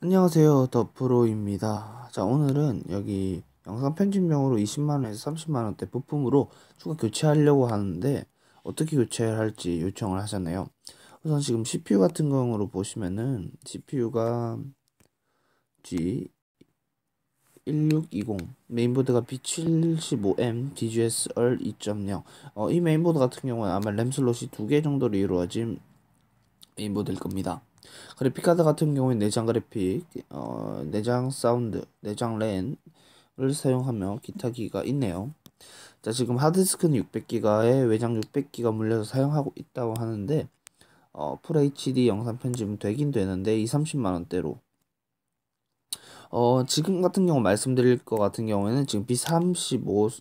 안녕하세요. 더프로입니다. 자, 오늘은 여기 영상 편집용으로 20만원에서 30만원대 부품으로 추가 교체하려고 하는데 어떻게 교체를 할지 요청을 하셨네요. 우선 지금 CPU 같은 경우로 보시면은 CPU가 G1620 메인보드가 B75M DGS EARL 2.0 어, 이 메인보드 같은 경우는 아마 램 슬롯이 두 개 정도로 이루어진 메인보드일 겁니다. 그래픽카드 같은 경우에 내장 그래픽, 어, 내장 사운드, 내장 랜을 사용하며 기타 기가 있네요. 자, 지금 하드디스크는 600기가에 외장 600기가 물려서 사용하고 있다고 하는데, 어, FHD 영상 편집은 되긴 되는데, 2, 30만 원대로. 어, 지금 같은 경우 말씀드릴 것 같은 경우에는 지금 B35,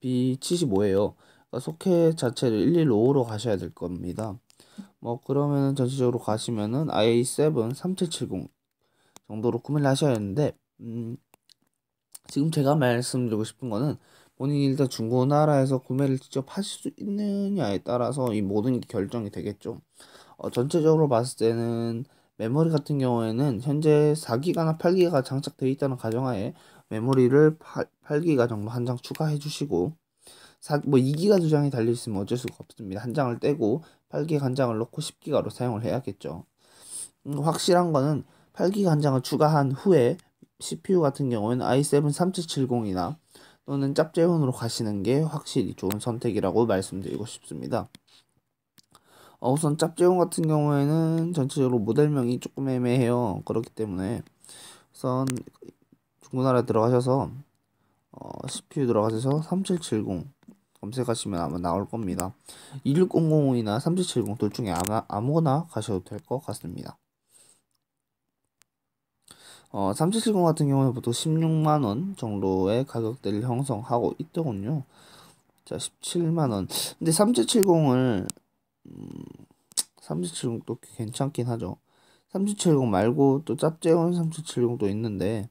B75에요. 그러니까 소켓 자체를 115로 가셔야 될 겁니다. 뭐 그러면은 전체적으로 가시면은 i7 3770 정도로 구매를 하셔야 하는데 음 지금 제가 말씀드리고 싶은 거는 본인이 일단 중고나라에서 구매를 직접 하실 수 있느냐에 따라서 이 모든 게 결정이 되겠죠. 어, 전체적으로 봤을 때는 메모리 같은 경우에는 현재 4기가나 8기가 장착되어 있다는 가정하에 메모리를 8, 8기가 정도 한 장 추가해 주시고 사, 뭐 2기가 두 장이 달려 있으면 어쩔 수가 없습니다. 한 장을 떼고 8기가 한 장을 넣고 10기가로 사용을 해야겠죠. 음, 확실한 거는 8기가 한 장을 추가한 후에 CPU 같은 경우에는 i7 3770이나 또는 짭제온으로 가시는 게 확실히 좋은 선택이라고 말씀드리고 싶습니다. 어, 우선 짭제온 같은 경우에는 전체적으로 모델명이 조금 애매해요. 그렇기 때문에 우선 중고나라에 들어가셔서 어, CPU 들어가셔서 3770 검색하시면 아마 나올 겁니다. 2600이나 3770 둘 중에 아마, 아무거나 가셔도 될 것 같습니다. 어, 3770 같은 경우는 보통 16만원 정도의 가격대를 형성하고 있더군요. 자, 17만원. 근데 3770을, 음, 3770도 괜찮긴 하죠. 3770 말고 또 짭재운 3770도 있는데,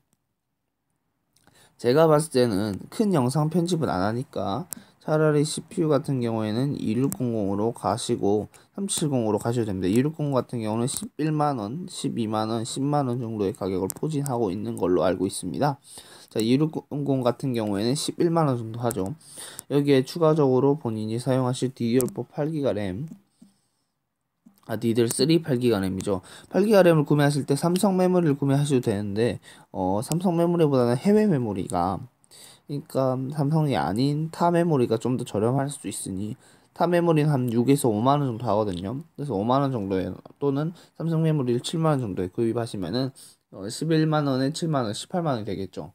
제가 봤을 때는 큰 영상 편집은 안 하니까 차라리 CPU 같은 경우에는 2600으로 가시고 3770으로 가셔도 됩니다. 2600 같은 경우는 11만원, 12만원, 10만원 정도의 가격을 포진하고 있는 걸로 알고 있습니다. 자, 2600 같은 경우에는 11만원 정도 하죠. 여기에 추가적으로 본인이 사용하실 DDR4 8기가 램, 아, DDR3 8기가 램이죠. 8기가 램을 구매하실 때 삼성 메모리를 구매하셔도 되는데, 어, 삼성 메모리보다는 해외 메모리가 그러니까 삼성이 아닌 타 메모리가 좀 더 저렴할 수 있으니 타 메모리는 한 6에서 5만 원 정도 하거든요. 그래서 5만 원 정도에 또는 삼성 메모리를 7만 원 정도에 구입하시면은 11만 어, 원에 7만 원, 18만 원이 되겠죠.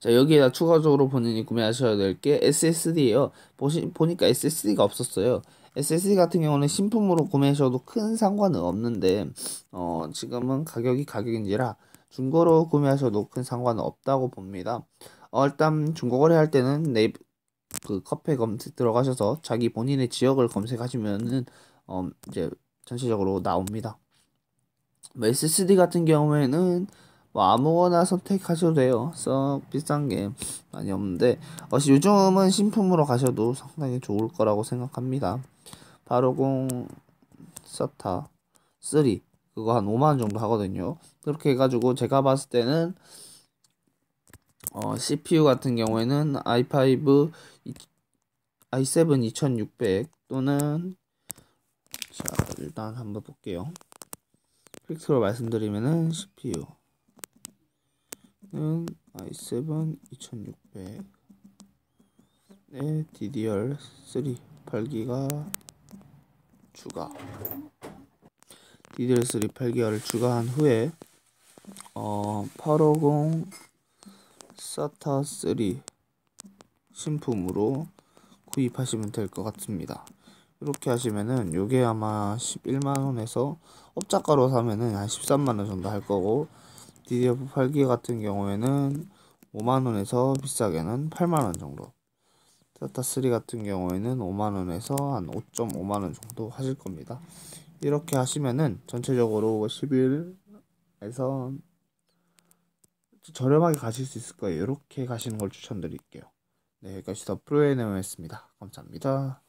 자, 여기에다 추가적으로 본인이 구매하셔야 될 게 SSD예요. 보시 보니까 SSD가 없었어요. SSD 같은 경우는 신품으로 구매하셔도 큰 상관은 없는데 어, 지금은 가격이 가격인지라 중고로 구매하셔도 큰 상관은 없다고 봅니다. 어, 일단 중고 거래 할 때는 네이버 그 커피 검색 들어가셔서 자기 본인의 지역을 검색하시면은 어, 이제 전체적으로 나옵니다. 뭐 SSD 같은 경우에는 뭐 아무거나 선택하셔도 돼요. 썩 비싼 게 많이 없는데 어, 요즘은 신품으로 가셔도 상당히 좋을 거라고 생각합니다. 바로 공 서타 3 그거 한 5만 원 정도 하거든요. 그렇게 해가지고 제가 봤을 때는 어, CPU 같은 경우에는 i5 i7 2600 또는 자 일단 한번 볼게요. 픽스로 말씀드리면은 CPU는 i7 2600에 DDR3 8기가 추가. DDR3 8기가를 추가한 후에 어, 850 사타 3 신품으로 구입하시면 될 것 같습니다. 이렇게 하시면은 요게 아마 11만원에서 업자가로 사면은 한 13만원 정도 할 거고 DDR 8기가 같은 경우에는 5만원에서 비싸게는 8만원 정도 사타 3 같은 경우에는 5만원에서 한 5.5만원 정도 하실 겁니다. 이렇게 하시면은 전체적으로 10일에서 저렴하게 가실 수 있을 거예요. 이렇게 가시는 걸 추천드릴게요. 네, 여기까지 더 프로에너였습니다. 감사합니다.